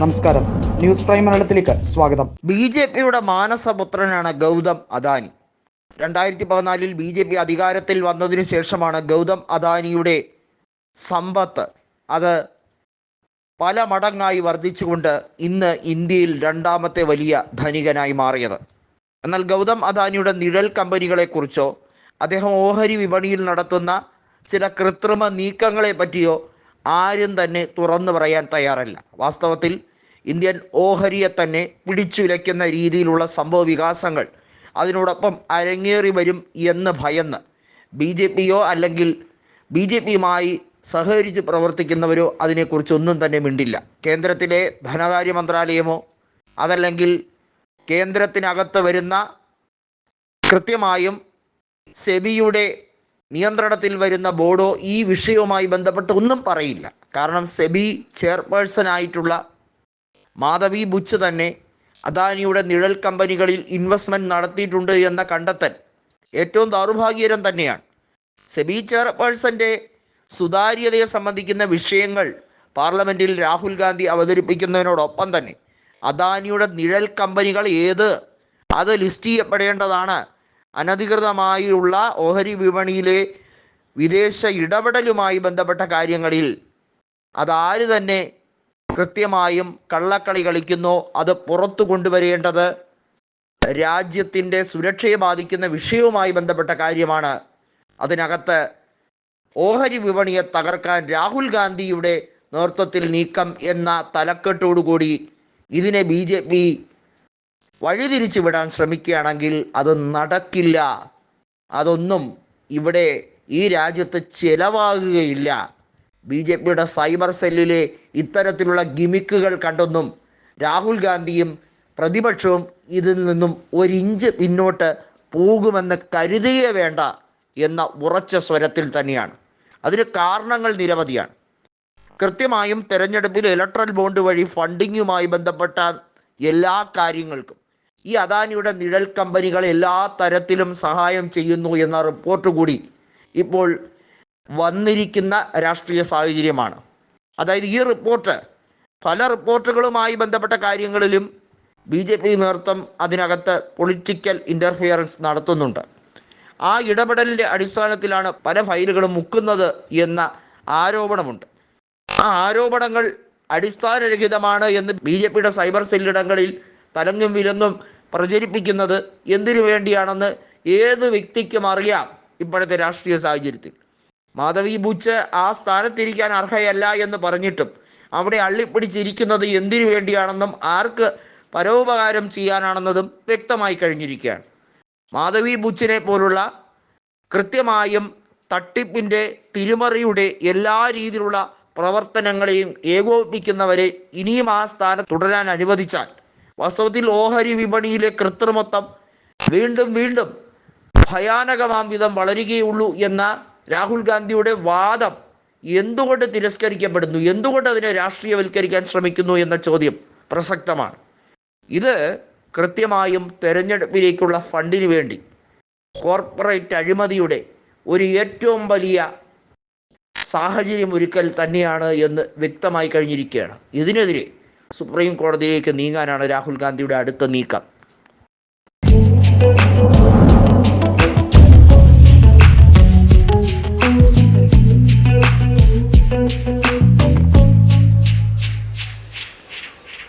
നമസ്കാരം. News prime മലയാളത്തിലേക്ക് സ്വാഗതം. ബി ജെ പിയുടെ മാനസപുത്രനാണ് ഗൗതം അദാനി. രണ്ടായിരത്തി പതിനാലിൽ ബി ജെ പി അധികാരത്തിൽ വന്നതിന് ശേഷമാണ് ഗൗതം അദാനിയുടെ സമ്പത്ത്. അത് പല മടങ്ങായി വർദ്ധിച്ചുകൊണ്ട് ഇന്ന് ഇന്ത്യയിൽ രണ്ടാമത്തെ വലിയ ധനികനായി മാറിയത്. എന്നാൽ ഗൗതം അദാനിയുടെ നിഴൽ കമ്പനികളെക്കുറിച്ചോ അദ്ദേഹം ഓഹരി വിപണിയിൽ നടത്തുന്ന ചില കൃത്രിമ നീക്കങ്ങളെ പറ്റിയോ ആരും തന്നെ തുറന്നു പറയാൻ തയ്യാറല്ല. വാസ്തവത്തിൽ ഇന്ത്യൻ ഓഹരിയെ തന്നെ പിടിച്ചുലയ്ക്കുന്ന രീതിയിലുള്ള സംഭവ വികാസങ്ങൾ അതിനോടൊപ്പം അരങ്ങേറി വരും എന്ന് ഭയന്ന് ബി ജെ പിയോ അല്ലെങ്കിൽ ബി ജെ പിയുമായി സഹകരിച്ച് പ്രവർത്തിക്കുന്നവരോ അതിനെക്കുറിച്ചൊന്നും തന്നെ മിണ്ടില്ല. കേന്ദ്രത്തിലെ ധനകാര്യ മന്ത്രാലയമോ അതല്ലെങ്കിൽ കേന്ദ്രത്തിനകത്ത് വരുന്ന കൃത്യമായും സെബിയുടെ നിയന്ത്രണത്തിൽ വരുന്ന ബോർഡോ ഈ വിഷയവുമായി ബന്ധപ്പെട്ട് ഒന്നും പറയില്ല. കാരണം സെബി ചെയർപേഴ്സൺ ആയിട്ടുള്ള മാധവി ബുച്ച് തന്നെ അദാനിയുടെ നിഴൽ കമ്പനികളിൽ ഇൻവെസ്റ്റ്മെന്റ് നടത്തിയിട്ടുണ്ട് എന്ന കണ്ടെത്തൽ ഏറ്റവും ദൗർഭാഗ്യകരം തന്നെയാണ്. സെബി ചെയർപേഴ്സന്റെ സുതാര്യതയെ സംബന്ധിക്കുന്ന വിഷയങ്ങൾ പാർലമെന്റിൽ രാഹുൽ ഗാന്ധി അവതരിപ്പിക്കുന്നതിനോടൊപ്പം തന്നെ അദാനിയുടെ നിഴൽ കമ്പനികൾ ഏത് അത് ലിസ്റ്റ് ചെയ്യപ്പെടേണ്ടതാണ് അനധികൃതമായുള്ള ഓഹരി വിപണിയിലെ വിദേശ ഇടപെടലുമായി ബന്ധപ്പെട്ട കാര്യങ്ങളിൽ അതാര് തന്നെ കൃത്യമായും കള്ളക്കളി കളിക്കുന്നോ അത് പുറത്തു കൊണ്ടുവരേണ്ടത് രാജ്യത്തിന്റെ സുരക്ഷയെ ബാധിക്കുന്ന വിഷയവുമായി ബന്ധപ്പെട്ട കാര്യമാണ്. അതിനകത്ത് ഓഹരി വിപണിയെ തകർക്കാൻ രാഹുൽ ഗാന്ധിയുടെ നേതൃത്വത്തിൽ നീക്കം എന്ന തലക്കെട്ടോടുകൂടി ഇതിനെ ബി ജെ പി വഴിതിരിച്ചു വിടാൻ ശ്രമിക്കുകയാണെങ്കിൽ അത് നടക്കില്ല. അതൊന്നും ഇവിടെ ഈ രാജ്യത്ത് ചിലവാകുകയില്ല. ബി ജെ പിയുടെ സൈബർ സെല്ലിലെ ഇത്തരത്തിലുള്ള ഗിമിക്കുകൾ കണ്ടൊന്നും രാഹുൽ ഗാന്ധിയും പ്രതിപക്ഷവും ഇതിൽ നിന്നും ഒരിഞ്ച് പിന്നോട്ട് പോകുമെന്ന് കരുതുകയേ വേണ്ട എന്ന ഉറച്ച സ്വരത്തിൽ തന്നെയാണ്. അതിന് കാരണങ്ങൾ നിരവധിയാണ്. കൃത്യമായും തെരഞ്ഞെടുപ്പിൽ ഇലക്ട്രൽ ബോണ്ട് വഴി ഫണ്ടിങ്ങുമായി ബന്ധപ്പെട്ട എല്ലാ കാര്യങ്ങൾക്കും ഈ അദാനിയുടെ നിഴൽ കമ്പനികൾ എല്ലാ തരത്തിലും സഹായം ചെയ്യുന്നു എന്ന റിപ്പോർട്ട് കൂടി ഇപ്പോൾ വന്നിരിക്കുന്ന രാഷ്ട്രീയ സാഹചര്യമാണ്. അതായത് ഈ റിപ്പോർട്ട് പല റിപ്പോർട്ടുകളുമായി ബന്ധപ്പെട്ട കാര്യങ്ങളിലും ബി ജെ പി നേതൃത്വം അതിനകത്ത് പൊളിറ്റിക്കൽ ഇന്റർഫിയറൻസ് നടത്തുന്നുണ്ട്. ആ ഇടപെടലിന്റെ അടിസ്ഥാനത്തിലാണ് പല ഫയലുകളും മുക്കുന്നത് എന്ന ആരോപണമുണ്ട്. ആ ആരോപണങ്ങൾ അടിസ്ഥാനരഹിതമാണ് എന്ന് ബി ജെ പിയുടെ സൈബർ സെല്ലിടങ്ങളിൽ തലങ്ങും വിലങ്ങും പ്രചരിപ്പിക്കുന്നത് എന്തിനു വേണ്ടിയാണെന്ന് ഏത് വ്യക്തിക്കും അറിയാം ഇപ്പോഴത്തെ രാഷ്ട്രീയ സാഹചര്യത്തിൽ. മാധവി ബുച്ച് ആ സ്ഥാനത്തിരിക്കാൻ അർഹയല്ല എന്ന് പറഞ്ഞിട്ടും അവിടെ അള്ളിപ്പിടിച്ചിരിക്കുന്നത് എന്തിനു വേണ്ടിയാണെന്നും ആർക്ക് പരോപകാരം ചെയ്യാനാണെന്നതും വ്യക്തമായി കഴിഞ്ഞിരിക്കുകയാണ്. മാധവി ബുച്ചിനെ പോലുള്ള കൃത്യമായും തട്ടിപ്പിന്റെ തിരിമറിയുടെ എല്ലാ രീതിയിലുള്ള പ്രവർത്തനങ്ങളെയും ഏകോപിപ്പിക്കുന്നവരെ ഇനിയും ആ സ്ഥാനത്ത് തുടരാൻ അനുവദിച്ചാൽ വാസ്തവത്തിൽ ഓഹരി വിപണിയിലെ കൃത്രിമത്വം വീണ്ടും വീണ്ടും ഭയാനകമാം വിധം വളരുകയുള്ളൂ എന്ന രാഹുൽ ഗാന്ധിയുടെ വാദം എന്തുകൊണ്ട് തിരസ്കരിക്കപ്പെടുന്നു? എന്തുകൊണ്ട് അതിനെ രാഷ്ട്രീയവൽക്കരിക്കാൻ ശ്രമിക്കുന്നു എന്ന ചോദ്യം പ്രസക്തമാണ്. ഇത് കൃത്യമായും തെരഞ്ഞെടുപ്പിലേക്കുള്ള ഫണ്ടിന് വേണ്ടി കോർപ്പറേറ്റ് അഴിമതിയുടെ ഒരു ഏറ്റവും വലിയ സാഹചര്യം ഒരുക്കൽ തന്നെയാണ് എന്ന് വ്യക്തമായി കഴിഞ്ഞിരിക്കുകയാണ്. ഇതിനെതിരെ സുപ്രീം കോടതിയിലേക്ക് നീങ്ങാനാണ് രാഹുൽ ഗാന്ധിയുടെ അടുത്ത നീക്കം.